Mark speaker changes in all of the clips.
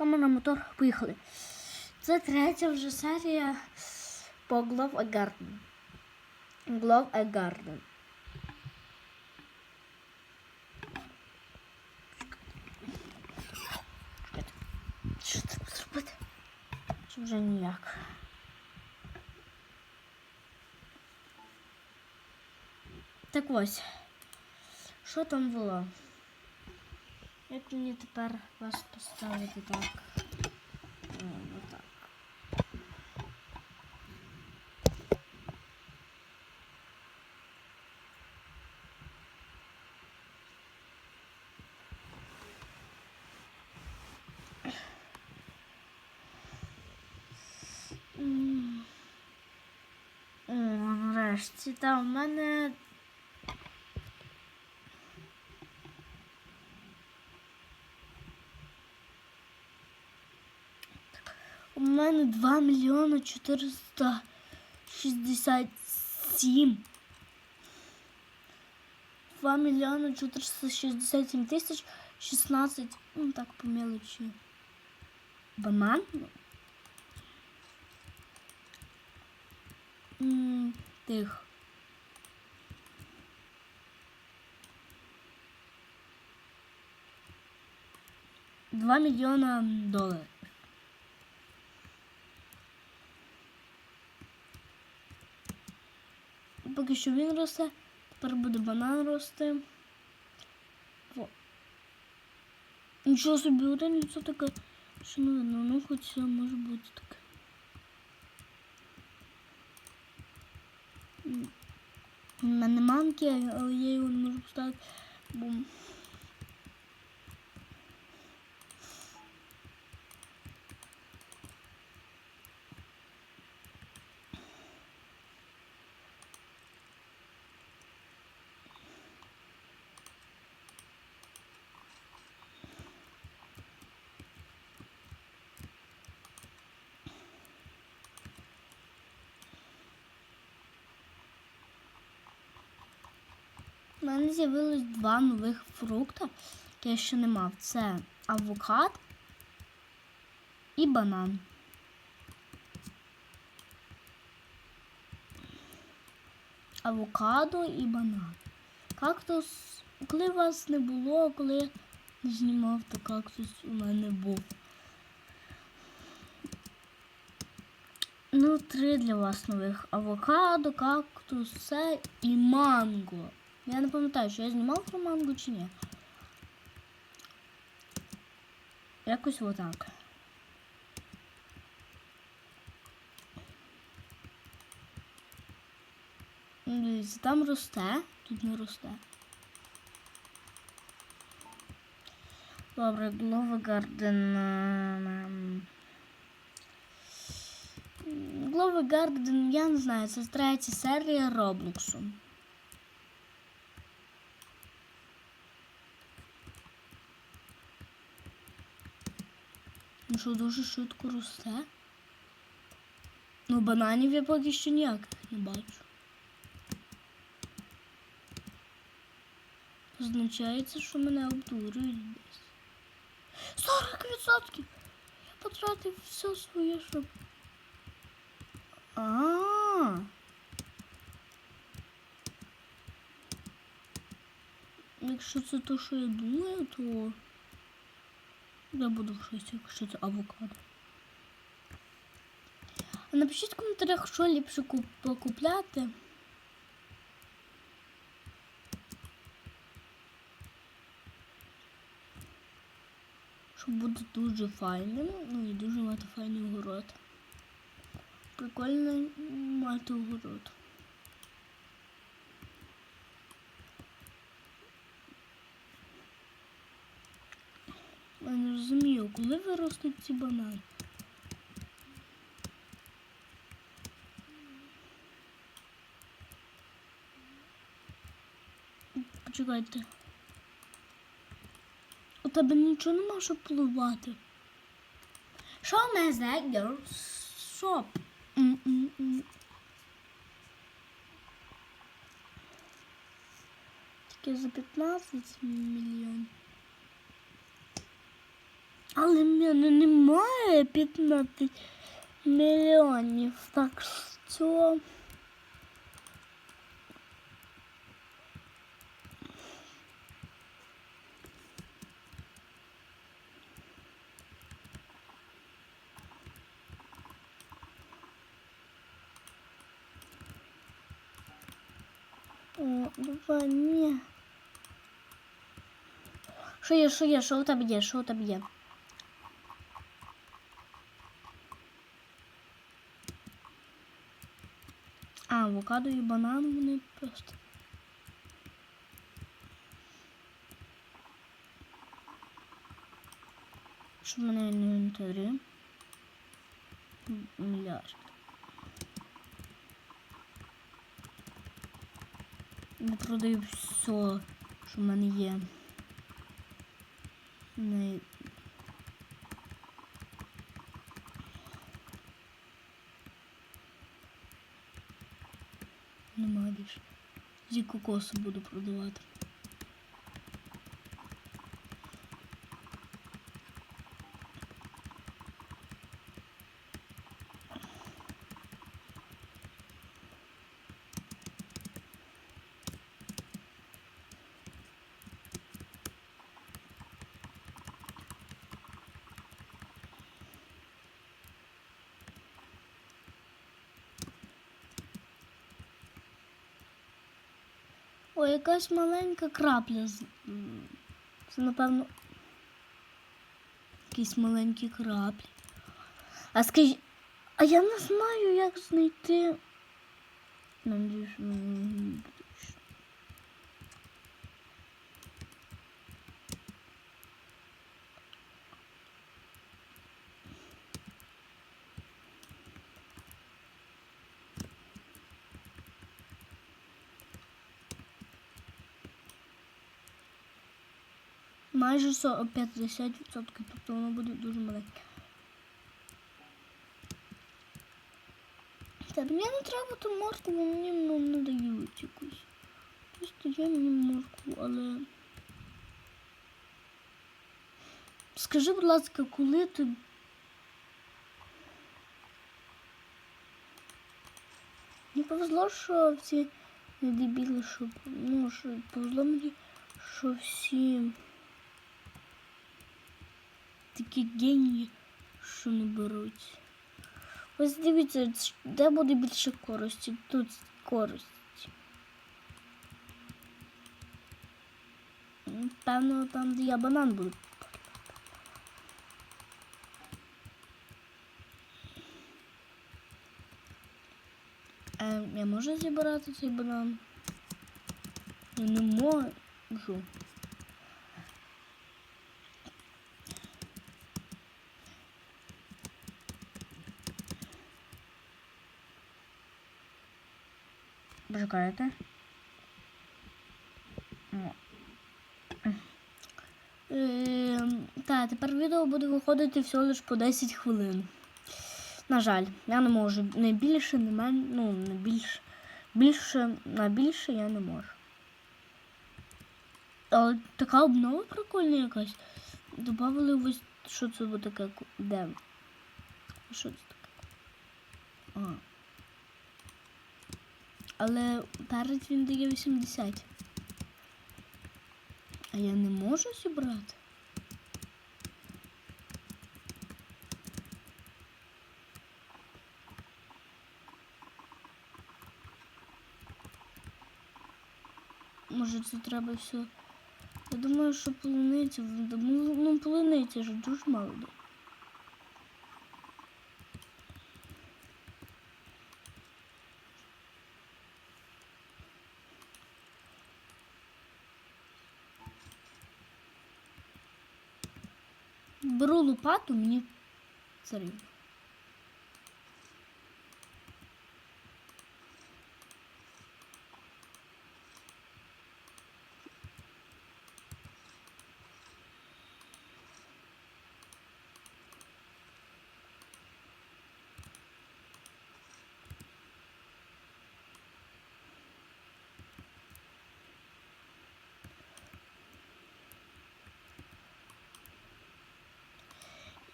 Speaker 1: Камера, мотор, поїхали. Це третя вже серія по Glove a Garden. Glove a Garden. Що треба зробити? Чи вже ніяк? Так ось. Що там було? Як мені тепер вас поставити так? О, отак. О, нарешті, та в мене мене 2 мільйони 467. 2 мільйони 467 тисяч 16. Ну так, по мелочі. Банан? М, Тих. Два мільйона доларів. Поки що він росте, тепер буде банан рости. Во. Нічого собі один це таке, що не видно, ну хоч це може бути таке. У мене манки, але я його не можу поставити. Бум. Мене з'явилось два нових фрукта, які я ще не мав. Це авокад і банан. Авокадо і банан. Кактус, коли вас не було, коли не знімав, то кактус у мене був. Ну, три для вас нових. Авокадо, кактус, це і манго. Я не пам'ятаю, що я знімав про манго чи ні. Якось отак. Ну, Дивіться, там росте, тут не росте. Добре, Глова Гарден. Глова Гарден, я не знаю, це третя серія Роблоксу. Ну що, дуже швидко росте. Ну, бананів я поки що ніяких не бачу. Означається, що мене обдурюють десь. 40%! Я потратив все своє, щоб. А, -а, -а. Якщо це то, що я думаю, то я буду в шоці, якщо це авокадо. А напишіть в коментарях, що ліпше куп- покупляти. Що буде дуже файним, ну і дуже мати файний огород. Прикольно мати огород. Я не розумію, коли виростуть ці банани. Почекайте. У тебе нічого нема, щоб плувати. Що не знаю? Що? М-м-м. Тільки за 15 мільйонів. Але в мене немає 15 мільйонів. Так що. О, давай, ні. Що є, що є, що у тебе є, що у тебе є? Авокадо і банан вони просто. Що в мене в інвентарі? Мільярд. Не продаю все, що в мене є. Не... Нема більше. Зі кокосу буду продавати. О, якась маленька крапля. Це, напевно, якісь маленькі краплі. А скажіть, а я не знаю, як знайти. Надіюсь, Майже со- 50%, тобто воно буде дуже маленьке. Так, мені не треба ту моркву, мені ну, не дають якусь. Просто я мені моркву, але. Скажи, будь ласка, коли ти. Мені повезло, що всі не дебіли, що. Ну, що повезло мені, що всі такі генії, що не беруть. Ось дивіться, де буде більше користі? Тут користь. Певно, там, де я банан буду. Е, я можу зібрати цей банан? Я не можу. Почекайте. Е, та, тепер відео буде виходити всього лише по 10 хвилин. На жаль, я не можу. Не більше, не менше, ну, не більше. Більше, на більше я не можу. Але така обнова прикольна якась. Добавили ось, що це буде таке? Де? Що це таке? А. Але перець він дає 80. А я не можу зібрати. Може це треба все. Я думаю, що полуниця, ну, полуниця ж дуже мало. дає. Беру лопату, мені це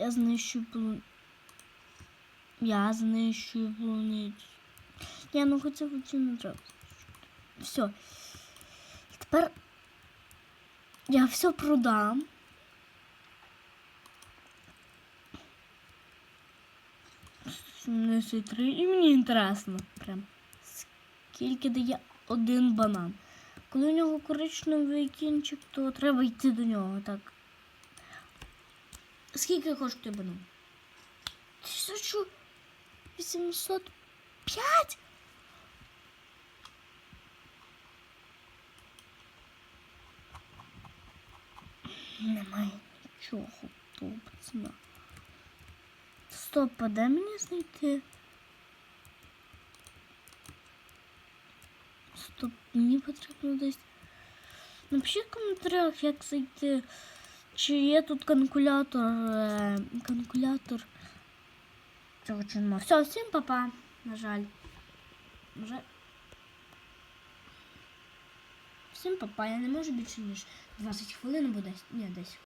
Speaker 1: Я знищую полу... Я знищую полуницю. Я ну хоча б цю не. Все. І тепер я все продам. І мені інтересно. Прям. Скільки дає один банан. Коли у нього коричневий кінчик, то треба йти до нього. Так. Скільки коштує банан? 1805? Немає нічого того пацана. Стоп, а де мені знайти? Стоп, мені потрібно десь. Напишіть в коментарях, як зайти. Чи є тут конкулятор? Конкулятор. Калькулятор. Цього чи. Все, всім папа. На жаль. Жаль. Всім папа, я не можу більше ніж 20 хвилин, бо десь. Ні, десь